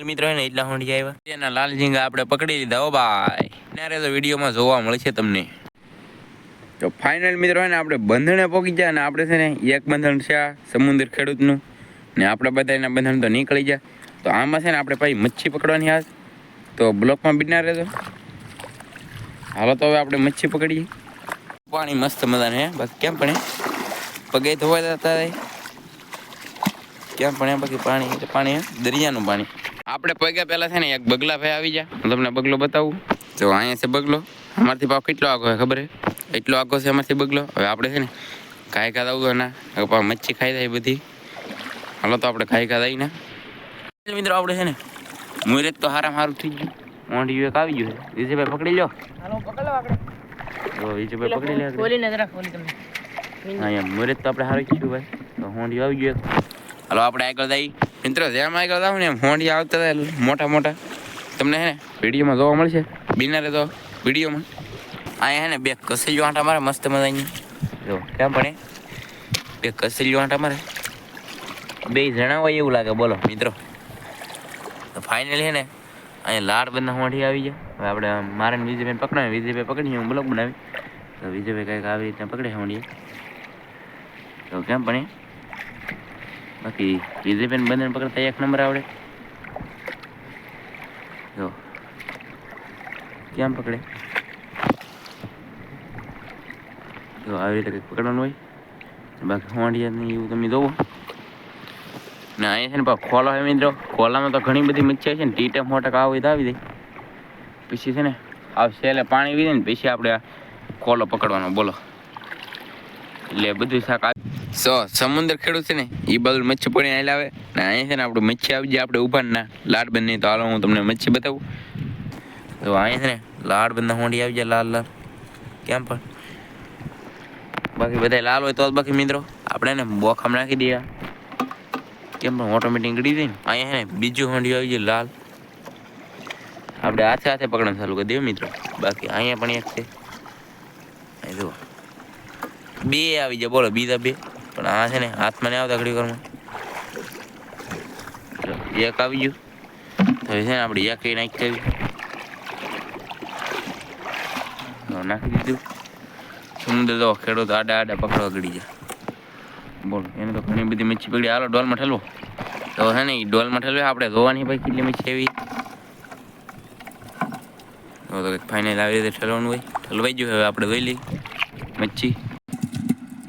મિત્રો એને એટલા હોંડી આવ્યા. એના લાલ ઝીંગા આપણે પકડી લીધા ઓ ભાઈ. ત્યારે તો વિડીયોમાં જોવા મળશે તમને. તો ફાઇનલ મિત્રો ને, આપણે બંધણે પહોંચી જાય અને આપણે છે ને, એક બંધણ છે સમુદ્ર ખેડૂતનું. ને આપણે બધા એના બંધણ તો નીકળી જાય તો આમાં છે ને, આપણે ભાઈ મચ્છી પકડવાની આજ તો બ્લોકમાં બિના રહેતો હાલો તો હવે આપણે મચ્છી પકડીએ. પાણી મસ્ત મજાને બાકી કેમ પણ? પગે ધોવા જતા કેમ પણ બાકી પાણી પાણી દરિયાનું પાણી. આપણે પગે પહેલા છે ને એક બગલા ભાઈ આવી જા હું તમને બગલો બતાવું. તો અહીંયા છે બગલો. અમારથી પાપ કેટલો આગો છે ખબર એટલો આગો છે અમારથી બગલો. હવે આપણે છે ને ખાઈ ખાતા આવું ના મચ્છી ખાઈ જાય બધી. હાલો તો આપણે ખાઈ ખાતા ને મિત્રો આપણે છે ને મુહૂર્ત તો હારામ હારું થઈ ગયું. મોંઢી એક આવી ગયું વિજયભાઈ પકડી લો. વિજયભાઈ પકડી લે મુહૂર્ત તો આપણે સારું થયું ભાઈ. તો હોંડી આવી ગયું હાલો આપણે આગળ જઈ મિત્રો જેમ આગળ જાવ ને હોંડી આવતા હતા મોટા મોટા. તમને હે વિડીયોમાં જોવા મળશે? બિનારે તો વિડીયોમાં. અહીંયા હે ને બે કસેલીઓ આંટા મારે મસ્ત મજા અહીંયા જો, કેમ પણ? બે કસેલીઓ આંટા મારે. બે જણા હોય એવું લાગે, બોલો, મિત્રો. ફાઇનલી હે ને અહીંયા લાડ બંધા હોંડી આવી ગયા. હવે આપણે મારે વિજયભાઈ પકડાવે, વિજયભાઈ પકડીએ હું બ્લોક બનાવી. તો વિજયભાઈ કંઈક આવી રીતના પકડે હોંડીએ. તો કેમ પણ એ? બાકી વિજયભાઈ બંધન પકડતા એક નંબર આવડે જો કેમ પકડે જો આવી રીતે કંઈક પકડવાનું હોય બાકી હોંડિયા નહીં એવું તમે જોવો ને અહીંયા છે ને પાછો ખોલો છે મિત્રો ખોલામાં તો ઘણી બધી મચ્છી છે ને ટીટમ મોટક આવે તો આવી જાય પછી છે ને આ સેલે પાણી વી દે ને પછી આપણે આ ખોલો પકડવાનો બોલો એટલે બધું શાક આવી સો સમુદ્ર ખેડૂત છે ને એ બાજુ મચ્છી પડી અહીં લાવે ને અહીંયા છે ને આપણે મચ્છી આવી જાય આપણે ઉભા ના લાડ બંધ તો હાલો હું તમને મચ્છી બતાવું તો અહીંયા છે ને લાડ બંધ હોંડી આવી જાય લાલ લાલ કેમ પણ બાકી બધા લાલ હોય તો જ બાકી મિત્રો આપણે ને બોખામાં નાખી દઈએ કેમ પણ ઓટોમેટિક ગળી દે ને અહીંયા છે ને બીજું હોંડી આવી જાય લાલ આપણે હાથે હાથે પકડવાનું ચાલુ કરી દઈએ મિત્રો બાકી અહીંયા પણ એક છે અહીં જુઓ બે આવી જાય બોલો બીજા બે પણ આ છે ને, હાથમાં નહીં આવતા ઘડી ઘરમાં એક આવી ગયું. તો છે ને આપણે એક નાખી દેવી. નાખી દીધું. સમુદ્ર તો ખેડૂત આડા આડા પકડવા ગળી જાય બોલો, એને તો ઘણી બધી મચ્છી પકડી હાલો, ડોલમાં ઠલવો. તો હે ને ડોલમાં ઠલવે, આપણે જોવાની ભાઈ કેટલી મચ્છી એવી તો ફાઇનલ આવી રીતે ઠલવાનું હોય. ઠલવાઈ ગયું હવે, આપણે જોઈ લઈ મચ્છી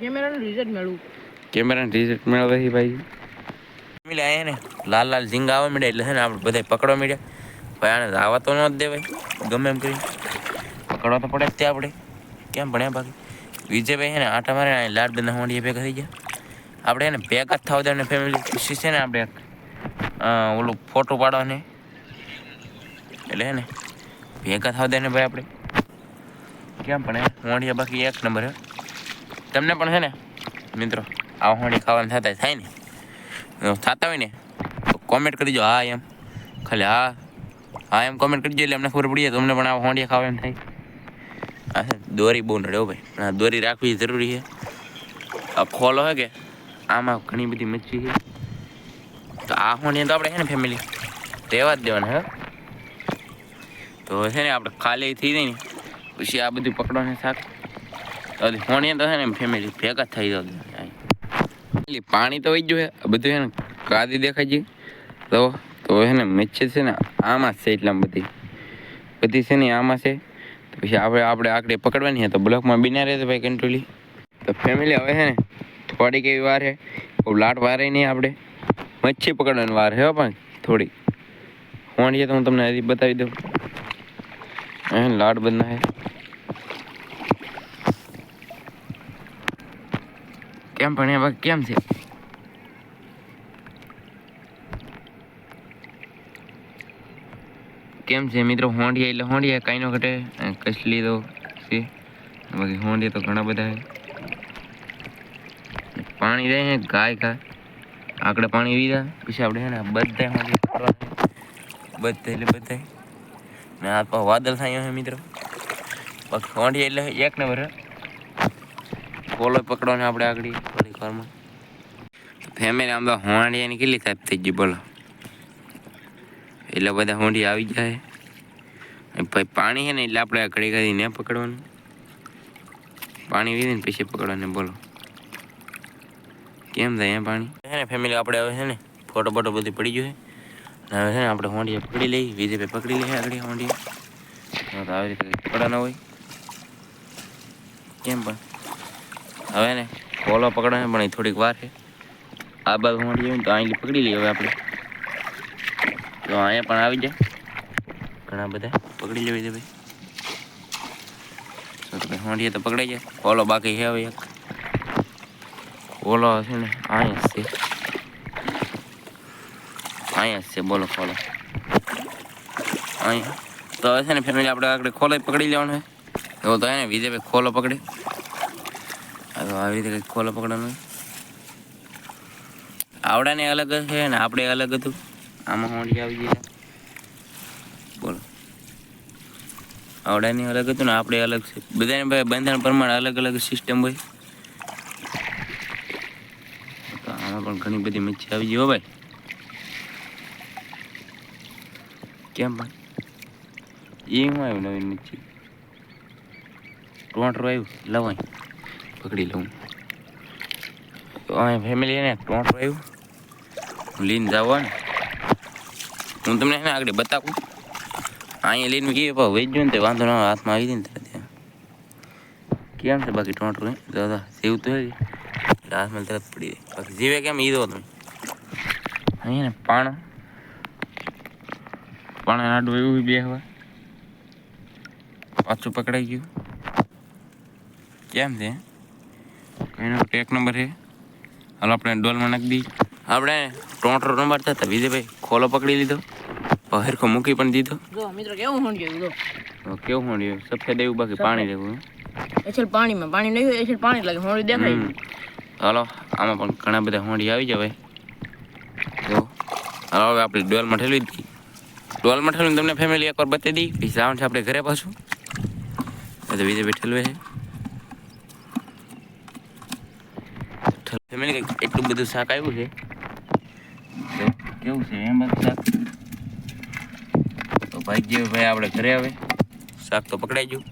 કેમેરાનું રિઝલ્ટ મેળવું કેમેરાને રિઝલ્ટ મેળવે છે ભાઈ ફેમિલી આયા ને લાલ લાલ ઝીંગા આવવા માંડ્યા એટલે છે ને આપણે બધા પકડવા માંડ્યા ભાઈ આને આવવા તો ન જ દેવાય ગમે એમ કરી પકડવા તો પડે જ તે આપણે કેમ ભણ્યા બાકી વિજયભાઈ છે ને આટા મારે અહીં લાડ બંધા હોંડીએ ભેગા થઈ ગયા આપણે છે ને ભેગા જ થવા દે ફેમિલી ખુશી છે ને આપણે એક, અ, ઓલું ફોટો પાડવાને એટલે છે ને ભેગા થવા દે ને ભાઈ આપણે કેમ પણ હોંડિયા બાકી એક નંબર હે તમને પણ છે ને, મિત્રો આ હોણી ખાવાનું થતા થાય ને થતા હોય ને, તો કોમેન્ટ કરજો હા એમ. ખાલી હા હા એમ કોમેન્ટ કરજો એટલે અમને ખબર પડી જાય, તમને પણ આ હોંડિયા ખાવા એમ થાય આ દોરી બહુ નડે હો ભાઈ. પણ આ દોરી રાખવી જરૂરી છે. આ ખોલો હે કે, આમાં ઘણી બધી મચ્છી છે. તો આ હોંડિયા તો આપણે છે ને ફેમિલી રહેવા જ દેવાના, હે. તો છે ને, આપણે ખાલી થઈ જાય ને, પછી આ બધું પકડવાનું શાક તો ફોણીએ તો છે ને ફેમિલી ભેગા થઈ એટલે પાણી તો વહી ગયું છે. બધું છે ને કાદી દેખાય છે. તો તો છે ને મચ્છી છે ને આમાં છે એટલા બધી. બધી છે ને આમાં છે. તો પછી આપણે આપણે આકડે પકડવાની છે. તો બ્લોકમાં બિના રહે તો ભાઈ કંટ્રોલી તો ફેમિલી હવે છે ને થોડીક એવી વાર છે. લાટ વારે નહીં આપણે. મચ્છી પકડવાની વાર છે પણ થોડી હોણીએ તો હું તમને હજી બતાવી દઉં. લાડ બધા છે કેમ પણ એ બાકી કેમ છે કેમ છે મિત્રો હોંડિયા એટલે હોંડિયા કાંઈ નો ઘટે અને કસલી તો છે બાકી હોંડિયા તો ઘણા બધા છે પાણી રહે છે ગાય ખાય આકડે પાણી વીરા પછી આપણે છે ને બધા હોંડિયા પકડવાના બધા એટલે બધા ને આ તો વાદળ થાય છે મિત્રો બાકી હોંડિયા એટલે એક નંબર કોલો પકડવાનો આપણે આગળ થોડીક વારમાં. ફેમિલી આમ તો હોંડિયાની કેટલી સાહેબ થઈ ગઈ બોલો. એટલે બધા હોંડી આવી જાય. પછી પાણી છે ને એટલે આપણે ઘડી ઘડી ને પકડવાનું. પાણી વીધે ને પછી પકડવાનું બોલો. કેમ થાય અહીંયા પાણી? હે ને ફેમિલી આપણે હવે છે ને ફોટો બોટો બધી પડી ગયું છે. હવે છે ને આપણે હોંડીએ પકડી લઈએ. વીજે પકડી લઈએ આગળ હોંડીએ આવી રીતે પકડવાના હોય. કેમ પણ? હવે ને કોલો પકડવાનો પણ એ થોડીક વાર છે આ બાજુ હોંડી હોય ને તો અહીં પકડી લઈએ હવે આપણે તો અહીંયા પણ આવી જાય ઘણા બધા પકડી લેવી દે ભાઈ તો તો ભાઈ હોંડીએ તો પકડાઈ જાય ઓલો બાકી છે હવે એક ઓલો છે ને અહીંયા જ છે અહીંયા જ છે બોલો ખોલો અહીંયા તો હવે છે ને ફેમિલી આપણે આગળ ખોલો પકડી લેવાનું છે એવો તો હે ને વિજયભાઈ ખોલો પકડે આ તો આવી રીતે કંઈક ખોલો પકડવાનું. આવડાને અલગ છે ને આપણે અલગ હતું. આમાં હોંડી આવી ગયા. બોલો. આવડાની અલગ હતું ને આપણે અલગ છે. બધાને ભાઈ બંધારણ પ્રમાણે અલગ અલગ સિસ્ટમ હોય. તો આમાં પણ ઘણી બધી મચ્છી આવી ગઈ હો ભાઈ. કેમ ભાઈ? એ હું આવ્યું નવીન મચ્છી? ટોંટરું આવ્યું લવાય. પકડી લઉં તો અહીંયા ફેમિલી એને ટોંટરું આવ્યું હું લઈને જાવ ને હું તમને એને આગળ બતાવું અહીંયા લઈને ગયો પણ વેચજો ને તે વાંધો ના આવે, હાથમાં આવી જાય ને તરત એમ. કેમ છે બાકી ટોંટરું હે દાદા સેવ તો હે એટલે હાથમાં તરત પડી જાય બાકી જીવે કેમ ઈ દો તમે અહીંયા ને પાણ પાણા નાડું એવું બે હવે પાછું પકડાઈ ગયું કેમ છે કઈનો ટેક નંબર છે. હાલો આપણે ડોલમાં નાખી દઈએ. આપણે ટોંટરો રમાડતા હતા. વિજયભાઈ ખોલો પકડી લીધો. પહેરખો મૂકી પણ દીધો. મિત્રો કેવું હોંડી આવ્યું જો. હવે કેવું હોંડ્યું સફેદ એવું બાકી પાણી રહેવું એછેલ પાણીમાં પાણી નહીં એછેલ પાણી લાગે હોંડી દેખાય હાલો આમાં પણ ઘણા બધા હોંડી આવી જવાય જો. હાલો હવે આપણે ડોલમાં ઠેલવી દીધી ડોલમાં ઠેલવીને તમને ફેમિલી એકવાર બતાવી દઈ પછી છે આપણે ઘરે પાછું. બધા તો વિજયભાઈ ઠેલવે છે. ફેમિલી કંઈક એટલું બધું શાક આવ્યું છે? કેવું છે? એમ શાક? તો ભાઈ ગયો ભાઈ આપણે ઘરે આવે શાક તો પકડાઈ ગયું.